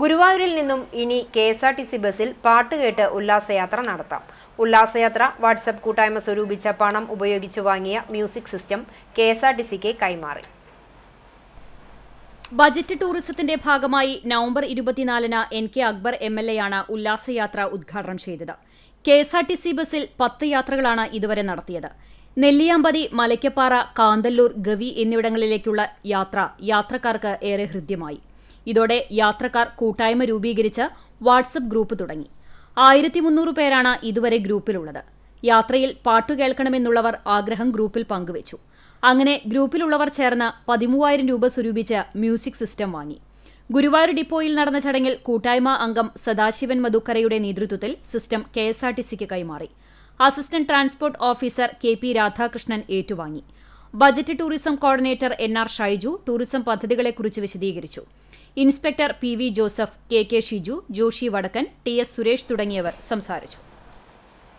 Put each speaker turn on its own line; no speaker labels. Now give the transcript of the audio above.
ഗുരുവായൂരിൽ നിന്നും ഇനി K S R T C ബസ്സിൽ പാട്ട് കേട്ട് ഉല്ലാസയാത്ര നടത്താം. ഉല്ലാസയാത്ര വാട്സപ്പ് കൂട്ടായ്മ സ്വരൂപിച്ച പണം ഉപയോഗിച്ച് വാങ്ങിയ music system K S R T സിക്ക് കൈമാറി.
ബജറ്റ് ടൂറിസത്തിന്റെ ഭാഗമായി നവംബർ ഇരുപത്തിനാലിന് N K Akbar M L എയാണ് ഉല്ലാസയാത്ര ഉദ്ഘാടനം ചെയ്തത്. K S R T C ബസ്സിൽ പത്ത് യാത്രകളാണ് ഇതുവരെ നടത്തിയത്. നെല്ലിയാമ്പതി മലയ്ക്കപ്പാറ കാന്തല്ലൂർ ഗവി എന്നിവിടങ്ങളിലേക്കുള്ള യാത്ര യാത്രക്കാർക്ക് ഏറെ ഹൃദ്യമായി. ഇതോടെ യാത്രക്കാർ കൂട്ടായ്മ രൂപീകരിച്ച് വാട്സപ്പ് ഗ്രൂപ്പ് തുടങ്ങി. ആയിരത്തി മുന്നൂറ് പേരാണ് ഇതുവരെ ഗ്രൂപ്പിലുള്ളത്. യാത്രയിൽ പാട്ടു കേൾക്കണമെന്നുള്ളവർ ആഗ്രഹം ഗ്രൂപ്പിൽ പങ്കുവച്ചു. അങ്ങനെ ഗ്രൂപ്പിലുള്ളവർ ചേർന്ന് പതിമൂവായിരം രൂപ സ്വരൂപിച്ച് മ്യൂസിക് സിസ്റ്റം വാങ്ങി. ഗുരുവായൂർ ഡിപ്പോയിൽ നടന്ന ചടങ്ങിൽ കൂട്ടായ്മ അംഗം സദാശിവൻ മധുക്കരയുടെ നേതൃത്വത്തിൽ system K S R T സിക്ക് കൈമാറി. Assistant transport officer K P Radhakrishnan ഏറ്റുവാങ്ങി. Budget tourism coordinator N R Shaiju tourism പദ്ധതികളെക്കുറിച്ച് വിശദീകരിച്ചു. Inspector P V Joseph K K Shiju Joshi Vadakkan T S Suresh തുടങ്ങിയവർ സംസാരിച്ചു.